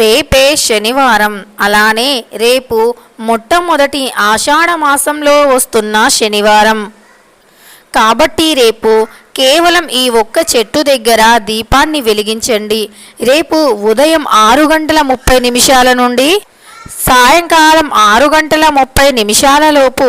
రేపే శనివారం. అలానే రేపు మొట్టమొదటి ఆషాఢ మాసంలో వస్తున్న శనివారం. కాబట్టి రేపు కేవలం ఈ ఒక్క చెట్టు దగ్గర దీపాన్ని వెలిగించండి. రేపు ఉదయం ఆరు గంటల ముప్పై నిమిషాల నుండి సాయంకాలం ఆరు గంటల ముప్పై నిమిషాలలోపు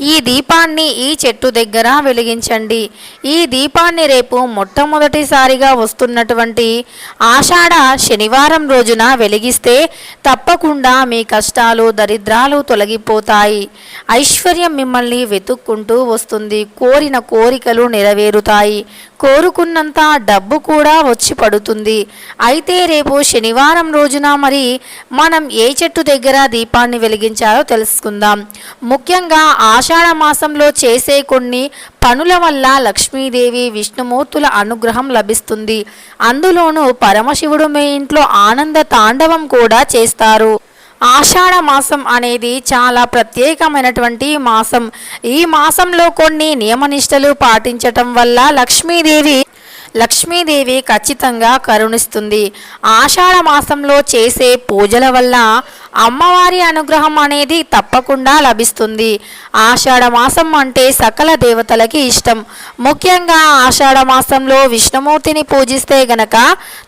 ఈ దీపాన్ని ఈ చెట్టు దగ్గర వెలిగించండి. ఈ దీపాన్ని రేపు మొట్టమొదటిసారిగా వస్తున్నటువంటి ఆషాఢ శనివారం రోజున వెలిగిస్తే తప్పకుండా మీ కష్టాలు దరిద్రాలు తొలగిపోతాయి. ఐశ్వర్యం మిమ్మల్ని వెతుక్కుంటూ వస్తుంది. కోరిన కోరికలు నెరవేరుతాయి. కోరుకున్నంత డబ్బు కూడా వచ్చి పడుతుంది. అయితే రేపు శనివారం రోజున మరి మనం ఏ చెట్టు దగ్గర దీపాన్ని వెలిగించాలో తెలుసుకుందాం. ముఖ్యంగా ఆషాఢ మాసంలో చేసే కొన్ని పనుల వల్ల లక్ష్మీదేవి విష్ణుమూర్తుల అనుగ్రహం లభిస్తుంది. అందులోనూ పరమశివుడు మీ ఇంట్లో ఆనంద తాండవం కూడా చేస్తారు. ఆషాఢ మాసం అనేది చాలా ప్రత్యేకమైనటువంటి మాసం. ఈ మాసంలో కొన్ని నియమనిష్టలు పాటించటం వల్ల లక్ష్మీదేవి లక్ష్మీదేవి ఖచ్చితంగా కరుణిస్తుంది. ఆషాఢ మాసంలో చేసే పూజల వల్ల అమ్మవారి అనుగ్రహం అనేది తప్పకుండా లభిస్తుంది. ఆషాఢ మాసం అంటే సకల దేవతలకి ఇష్టం. ముఖ్యంగా ఆషాఢ మాసంలో విష్ణుమూర్తిని పూజిస్తే గనక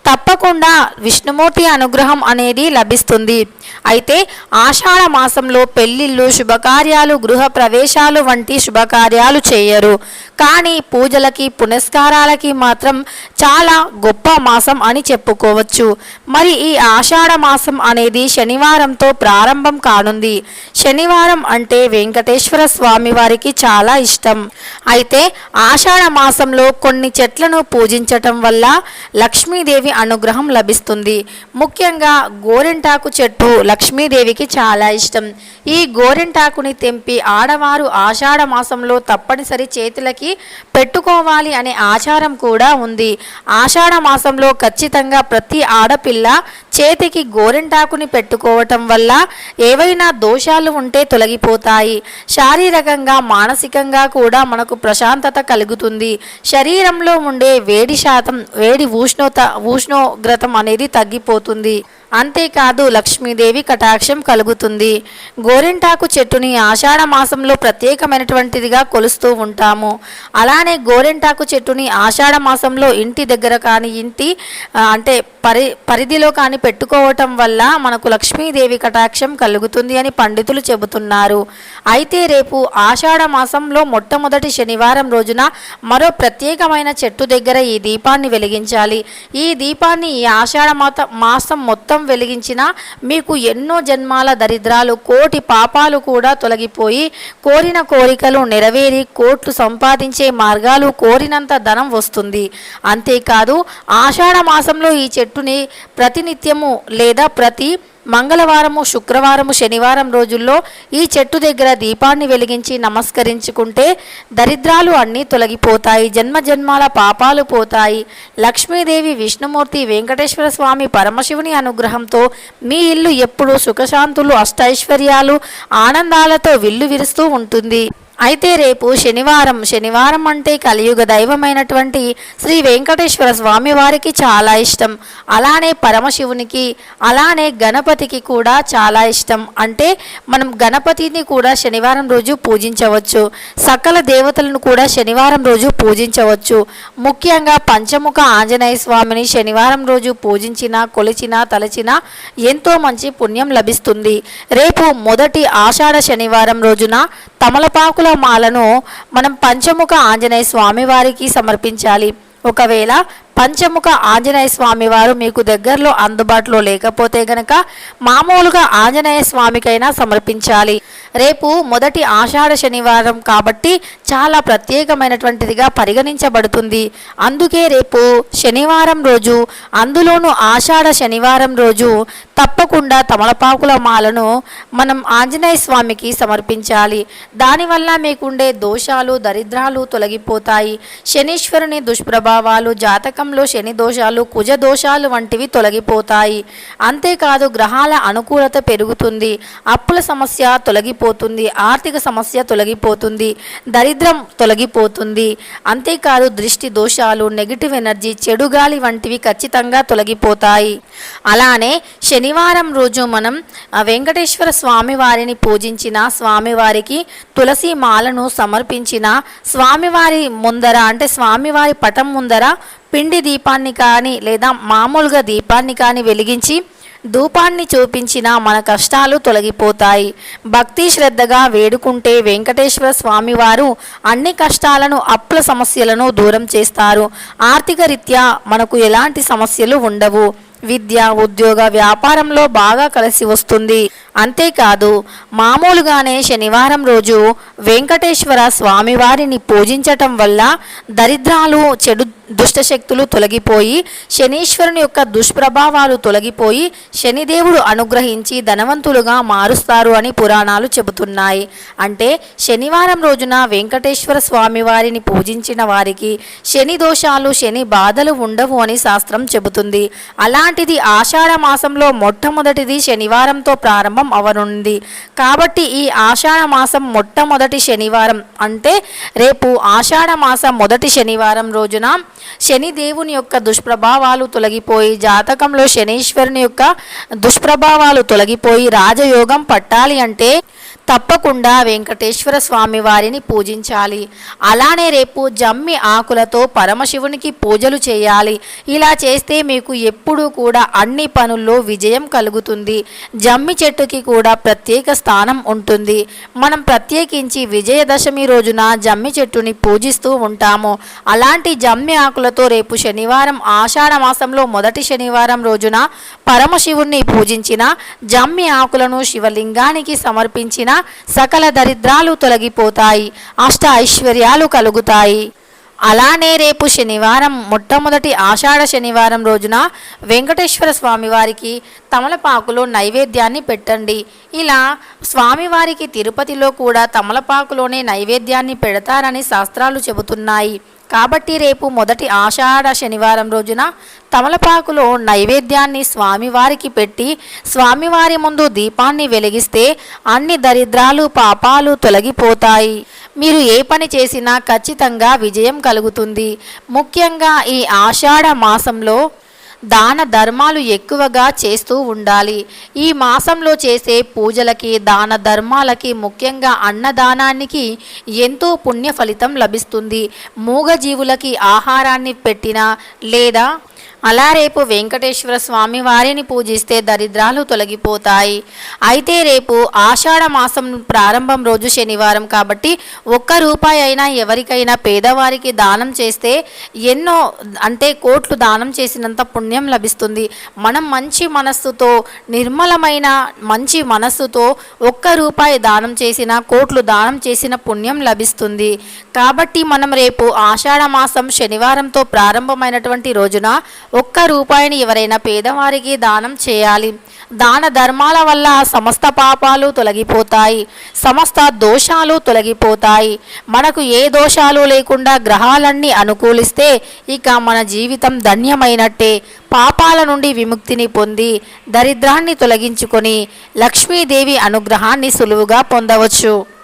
తప్పకుండా విష్ణుమూర్తి అనుగ్రహం అనేది లభిస్తుంది. అయితే ఆషాఢ మాసంలో పెళ్ళిళ్ళు శుభకార్యాలు గృహ ప్రవేశాలు వంటి శుభకార్యాలు చేయరు. కానీ పూజలకి పునస్కారాలకి మాత్రం చాలా గొప్ప మాసం అని చెప్పుకోవచ్చు. మరి ఈ ఆషాఢ మాసం అనేది శనివారంతో ప్రారంభం కానుంది. శనివారం అంటే వెంకటేశ్వర స్వామి వారికి చాలా ఇష్టం. అయితే ఆషాఢ మాసంలో కొన్ని చెట్లను పూజించటం వల్ల లక్ష్మీదేవి అనుగ్రహం లభిస్తుంది. ముఖ్యంగా గోరింటాకు చెట్టు లక్ష్మీదేవికి చాలా ఇష్టం. ఈ గోరింటాకుని తెంపి ఆడవారు ఆషాఢ మాసంలో తప్పనిసరి చేతులకి పెట్టుకోవాలి అనే ఆచారం కూడా ఉంది. ఆషాఢ మాసంలో ఖచ్చితంగా ప్రతి ఆడపిల్ల చేతికి గోరింటాకుని పెట్టుకోవటం వల్ల ఏవైనా దోషాలు ఉంటే తొలగిపోతాయి. శారీరకంగా మానసికంగా కూడా మనకు ప్రశాంతత కలుగుతుంది. శరీరంలో ఉండే వేడి శాతం వేడి ఉష్ణోత ఉష్ణోగ్రతం అనేది తగ్గిపోతుంది. అంతేకాదు లక్ష్మీదేవి కటాక్షం కలుగుతుంది. గోరింటాకు చెట్టుని ఆషాఢ మాసంలో ప్రత్యేకమైనటువంటిదిగా కొలుస్తూ ఉంటాము. అలానే గోరింటాకు చెట్టుని ఆషాఢ మాసంలో ఇంటి దగ్గర కానీ ఇంటి అంటే పరి పరిధిలో కానీ పెట్టుకోవటం వల్ల మనకు లక్ష్మీదేవి కటాక్షం కలుగుతుంది అని పండితులు చెబుతున్నారు. అయితే రేపు ఆషాఢ మాసంలో మొట్టమొదటి శనివారం రోజున మరో ప్రత్యేకమైన చెట్టు దగ్గర ఈ దీపాన్ని వెలిగించాలి. ఈ దీపాన్ని ఈ ఆషాఢ మాత మాసం మొత్తం వెలిగించిన మీకు ఎన్నో జన్మాల దరిద్రాలు కోటి పాపాలు కూడా తొలగిపోయి కోరిన కోరికలు నెరవేరి కోట్లు సంపాదించే మార్గాలు కోరినంత ధనం వస్తుంది. అంతేకాదు ఆషాఢ మాసంలో ఈ చెట్టుని ప్రతినిత్యము లేదా ప్రతి మంగళవారము శుక్రవారము శనివారం రోజుల్లో ఈ చెట్టు దగ్గర దీపాన్ని వెలిగించి నమస్కరించుకుంటే దరిద్రాలు అన్నీ తొలగిపోతాయి జన్మ జన్మాల పాపాలు పోతాయి. లక్ష్మీదేవి విష్ణుమూర్తి వెంకటేశ్వర స్వామి పరమశివుని అనుగ్రహంతో మీ ఇల్లు ఎప్పుడూ సుఖశాంతులు అష్టైశ్వర్యాలు ఆనందాలతో విల్లు విరుస్తూ ఉంటుంది. అయితే రేపు శనివారం శనివారం అంటే కలియుగ దైవమైనటువంటి శ్రీ వెంకటేశ్వర స్వామి వారికి చాలా ఇష్టం. అలానే పరమశివునికి అలానే గణపతికి కూడా చాలా ఇష్టం. అంటే మనం గణపతిని కూడా శనివారం రోజు పూజించవచ్చు. సకల దేవతలను కూడా శనివారం రోజు పూజించవచ్చు. ముఖ్యంగా పంచముఖ ఆంజనేయ స్వామిని శనివారం రోజు పూజించిన కొలిచిన తలచిన ఎంతో మంచి పుణ్యం లభిస్తుంది. రేపు మొదటి ఆషాఢ శనివారం రోజున తమలపాకుల మాలను మనం పంచముఖ ఆంజనేయ స్వామి వారికి సమర్పించాలి. ఒకవేళ పంచముఖ ఆంజనేయ స్వామి వారు మీకు దగ్గరలో అందుబాటులో లేకపోతే గనక మామూలుగా ఆంజనేయ స్వామికైనా సమర్పించాలి. రేపు మొదటి ఆషాఢ శనివారం కాబట్టి చాలా ప్రత్యేకమైనటువంటిదిగా పరిగణించబడుతుంది. అందుకే రేపు శనివారం రోజు అందులోనూ ఆషాఢ శనివారం రోజు తప్పకుండా తమలపాకుల మాలను మనం ఆంజనేయ స్వామికి సమర్పించాలి. దానివల్ల మీకుండే దోషాలు దరిద్రాలు తొలగిపోతాయి. శనీశ్వరుని దుష్ప్రభావాలు జాతకంలో శని దోషాలు కుజ దోషాలు వంటివి తొలగిపోతాయి. అంతేకాదు గ్రహాల అనుకూలత పెరుగుతుంది. అప్పుల సమస్య తొలగి తొలగిపోతుంది ఆర్థిక సమస్య తొలగిపోతుంది దరిద్రం తొలగిపోతుంది. అంతేకాదు దృష్టి దోషాలు నెగిటివ్ ఎనర్జీ చెడు గాలి వంటివి ఖచ్చితంగా తొలగిపోతాయి. అలానే శనివారం రోజు మనం వెంకటేశ్వర స్వామి వారిని పూజించిన స్వామివారికి తులసి మాలను సమర్పించిన స్వామివారి ముందర అంటే స్వామివారి పటం ముందర పిండి దీపాన్ని కానీ లేదా మామూలుగా దీపాన్ని కానీ వెలిగించి ధూపాన్ని చూపించిన మన కష్టాలు తొలగిపోతాయి. భక్తి శ్రద్ధగా వేడుకుంటే వెంకటేశ్వర స్వామివారు అన్ని కష్టాలను అప్పుల సమస్యలను దూరం చేస్తారు. ఆర్థిక రీత్యా మనకు ఎలాంటి సమస్యలు ఉండవు. విద్య ఉద్యోగ వ్యాపారంలో బాగా కలిసి వస్తుంది. అంతేకాదు మామూలుగానే శనివారం రోజు వెంకటేశ్వర స్వామివారిని పూజించటం వల్ల దరిద్రాలు చెడు దుష్టశక్తులు తొలగిపోయి శనీశ్వరుని యొక్క దుష్ప్రభావాలు తొలగిపోయి శనిదేవుడు అనుగ్రహించి ధనవంతులుగా మారుస్తారు అని పురాణాలు చెబుతున్నాయి. అంటే శనివారం రోజున వెంకటేశ్వర స్వామి వారిని పూజించిన వారికి శని దోషాలు శని బాధలు ఉండవు అని శాస్త్రం చెబుతుంది. అలా అలాంటిది ఆషాఢ మాసంలో మొట్టమొదటిది శనివారంతో ప్రారంభం అవనుంది. కాబట్టి ఈ ఆషాఢ మాసం మొట్టమొదటి శనివారం అంటే రేపు ఆషాఢ మాసం మొదటి శనివారం రోజున శని దేవుని యొక్క దుష్ప్రభావాలు తొలగిపోయి జాతకంలో శనీశ్వరుని యొక్క దుష్ప్రభావాలు తొలగిపోయి రాజయోగం పట్టాలి అంటే తప్పకుండా వెంకటేశ్వర స్వామి వారిని పూజించాలి. అలానే రేపు జమ్మి ఆకులతో పరమశివునికి పూజలు చేయాలి. ఇలా చేస్తే మీకు ఎప్పుడూ కూడా అన్ని పనుల్లో విజయం కలుగుతుంది. జమ్మి చెట్టుకి కూడా ప్రత్యేక స్థానం ఉంటుంది. మనం ప్రత్యేకించి విజయదశమి రోజున జమ్మి చెట్టుని పూజిస్తూ ఉంటాము. అలాంటి జమ్మి ఆకులతో రేపు శనివారం ఆషాఢ మాసంలో మొదటి శనివారం రోజున పరమశివుణ్ణి పూజించిన జమ్మి ఆకులను శివలింగానికి సమర్పించిన సకల దరిద్రాలు తొలగిపోతాయి. అష్ట ఐశ్వర్యాలు కలుగుతాయి. అలానే రేపు శనివారం మొట్టమొదటి ఆషాఢ శనివారం రోజున వెంకటేశ్వర స్వామివారికి తమలపాకులో నైవేద్యాన్ని పెట్టండి. ఇలా స్వామివారికి తిరుపతిలో కూడా తమలపాకులోనే నైవేద్యాన్ని పెడతారని శాస్త్రాలు చెబుతున్నాయి. కాబట్టి రేపు మొదటి ఆషాఢ శనివారం రోజున తమలపాకులో నైవేద్యాన్ని స్వామివారికి పెట్టి స్వామివారి ముందు దీపాన్ని వెలిగిస్తే అన్ని దరిద్రాలు పాపాలు తొలగిపోతాయి. మీరు ఏ పని చేసినా ఖచ్చితంగా విజయం కలుగుతుంది. ముఖ్యంగా ఈ ఆషాఢ మాసంలో దాన ధర్మాలు ఎక్కువగా చేస్తూ ఉండాలి. ఈ మాసంలో చేసే పూజలకి దాన ధర్మాలకి ముఖ్యంగా అన్నదానానికి ఎంతో పుణ్య ఫలితం లభిస్తుంది. మూగజీవులకి ఆహారాన్ని పెట్టినా లేదా అలా రేపు వెంకటేశ్వర స్వామి వారిని పూజిస్తే దరిద్రాలు తొలగిపోతాయి. అయితే రేపు ఆషాఢ మాసం ప్రారంభం రోజు శనివారం కాబట్టి ఒక్క రూపాయి అయినా ఎవరికైనా పేదవారికి దానం చేస్తే ఎన్నో అంటే కోట్లు దానం చేసినంత పుణ్యం లభిస్తుంది. మనం మంచి మనస్సుతో నిర్మలమైన మంచి మనస్సుతో ఒక్క రూపాయి దానం చేసిన కోట్లు దానం చేసిన పుణ్యం లభిస్తుంది. కాబట్టి మనం రేపు ఆషాఢ మాసం శనివారంతో ప్రారంభమైనటువంటి రోజున ఒక్క రూపాయిని ఎవరైనా పేదవారికి దానం చేయాలి. దాన ధర్మాల వల్ల సమస్త పాపాలు తొలగిపోతాయి. సమస్త దోషాలు తొలగిపోతాయి. మనకు ఏ దోషాలు లేకుండా గ్రహాలన్నీ అనుకూలిస్తే ఇక మన జీవితం ధన్యమైనట్టే. పాపాల నుండి విముక్తిని పొంది దరిద్రాన్ని తొలగించుకొని లక్ష్మీదేవి అనుగ్రహాన్ని సులువుగా పొందవచ్చు.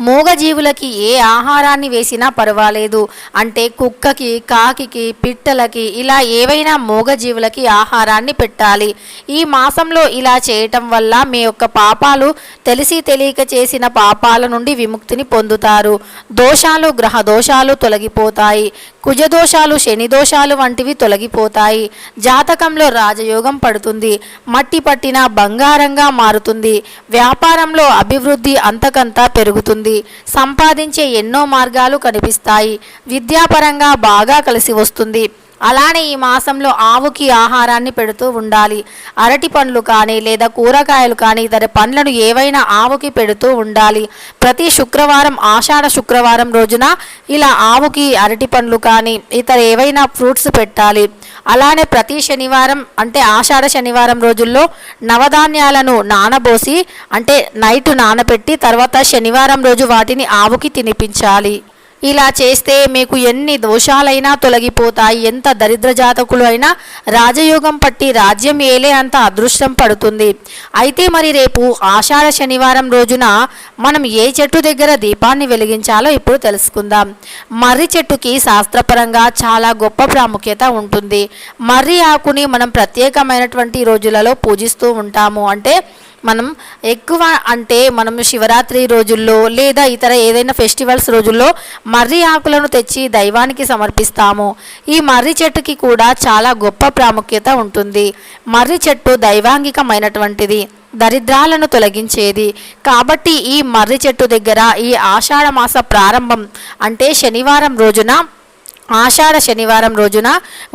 మూగజీవులకి ఏ ఆహారాన్ని వేసినా పర్వాలేదు. అంటే కుక్కకి కాకికి పిట్టలకి ఇలా ఏవైనా మూగజీవులకి ఆహారాన్ని పెట్టాలి. ఈ మాసంలో ఇలా చేయటం వల్ల మీ యొక్క పాపాలు తెలిసి తెలియక చేసిన పాపాల నుండి విముక్తిని పొందుతారు. దోషాలు గ్రహ దోషాలు తొలగిపోతాయి. కుజదోషాలు శని దోషాలు వంటివి తొలగిపోతాయి. జాతకంలో రాజయోగం పడుతుంది. మట్టి పట్టిన బంగారంగా మారుతుంది. వ్యాపారంలో అభివృద్ధి అంతకంతా పెరుగుతుంది. సంపాదించే ఎన్నో మార్గాలు కనిపిస్తాయి. విద్యాపరంగా బాగా కలిసి వస్తుంది. అలానే ఈ మాసంలో ఆవుకి ఆహారాన్ని పెడుతూ ఉండాలి. అరటి పండ్లు కానీ లేదా కూరగాయలు కానీ ఇతర పండ్లను ఏవైనా ఆవుకి పెడుతూ ఉండాలి. ప్రతి శుక్రవారం ఆషాఢ శుక్రవారం రోజున ఇలా ఆవుకి అరటి పండ్లు కానీ ఇతర ఏవైనా ఫ్రూట్స్ పెట్టాలి. అలానే ప్రతి శనివారం అంటే ఆషాఢ శనివారం రోజుల్లో నవధాన్యాలను నానబోసి అంటే నైట్ నానబెట్టి తర్వాత శనివారం రోజు వాటిని ఆవుకి తినిపించాలి. ఇలా చేస్తే మీకు ఎన్ని దోషాలైనా తొలగిపోతాయి. ఎంత దరిద్ర జాతకులు అయినా రాజయోగం పట్టి రాజ్యం ఏలే అంత అదృష్టం పడుతుంది. అయితే మరి రేపు ఆషాఢ శనివారం రోజున మనం ఏ చెట్టు దగ్గర దీపాన్ని వెలిగించాలో ఇప్పుడు తెలుసుకుందాం. మర్రి చెట్టుకి శాస్త్రపరంగా చాలా గొప్ప ప్రాముఖ్యత ఉంటుంది. మర్రి ఆకుని మనం ప్రత్యేకమైనటువంటి రోజులలో పూజిస్తూ ఉంటాము. అంటే మనం ఎక్కువ అంటే మనం శివరాత్రి రోజుల్లో లేదా ఇతర ఏదైనా ఫెస్టివల్స్ రోజుల్లో మర్రి ఆకులను తెచ్చి దైవానికి సమర్పిస్తాము. ఈ మర్రి చెట్టుకి కూడా చాలా గొప్ప ప్రాముఖ్యత ఉంటుంది. మర్రి చెట్టు దైవాంగికమైనటువంటిది దరిద్రాలను తొలగించేది. కాబట్టి ఈ మర్రి చెట్టు దగ్గర ఈ ఆషాఢమాస ప్రారంభం అంటే శనివారం రోజున ఆషాఢ శనివారం రోజున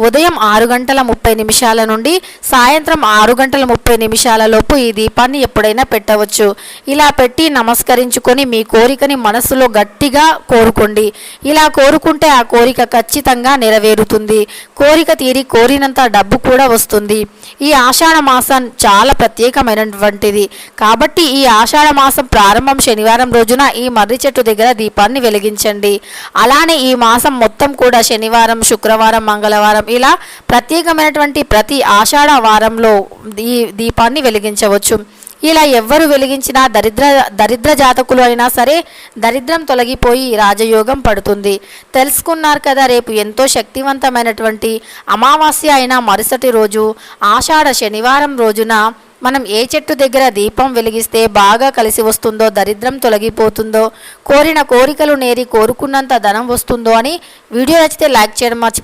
ఉదయం ఆరు గంటల ముప్పై నిమిషాల నుండి సాయంత్రం ఆరు గంటల ముప్పై నిమిషాల లోపు ఈ దీపాన్ని ఎప్పుడైనా పెట్టవచ్చు. ఇలా పెట్టి నమస్కరించుకొని మీ కోరికని మనసులో గట్టిగా కోరుకోండి. ఇలా కోరుకుంటే ఆ కోరిక ఖచ్చితంగా నెరవేరుతుంది. కోరిక తీరి కోరినంత డబ్బు కూడా వస్తుంది. ఈ ఆషాఢ మాసం చాలా ప్రత్యేకమైనటువంటిది. కాబట్టి ఈ ఆషాఢ మాసం ప్రారంభం శనివారం రోజున ఈ మర్రి చెట్టు దగ్గర దీపాన్ని వెలిగించండి. అలానే ఈ మాసం మొత్తం కూడా శనివారం శుక్రవారం మంగళవారం ఇలా ప్రత్యేకమైనటువంటి ప్రతి ఆషాఢ వారంలో ఈ దీపాన్ని వెలిగించవచ్చు. ఇలా ఎవ్వరు వెలిగించినా దరిద్ర దరిద్ర జాతకులు అయినా సరే దరిద్రం తొలగిపోయి రాజయోగం పడుతుంది. తెలుసుకున్నారు కదా రేపు ఎంతో శక్తివంతమైనటువంటి అమావాస్య అయిన మరుసటి రోజు ఆషాఢ శనివారం రోజున మనం ఏ చెట్టు దగ్గర దీపం వెలిగిస్తే బాగా కలిసి వస్తుందో దరిద్రం తొలగిపోతుందో కోరిన కోరికలు నేరి కోరుకున్నంత ధనం వస్తుందో అని వీడియో నచ్చితే లైక్ చేయడం మర్చి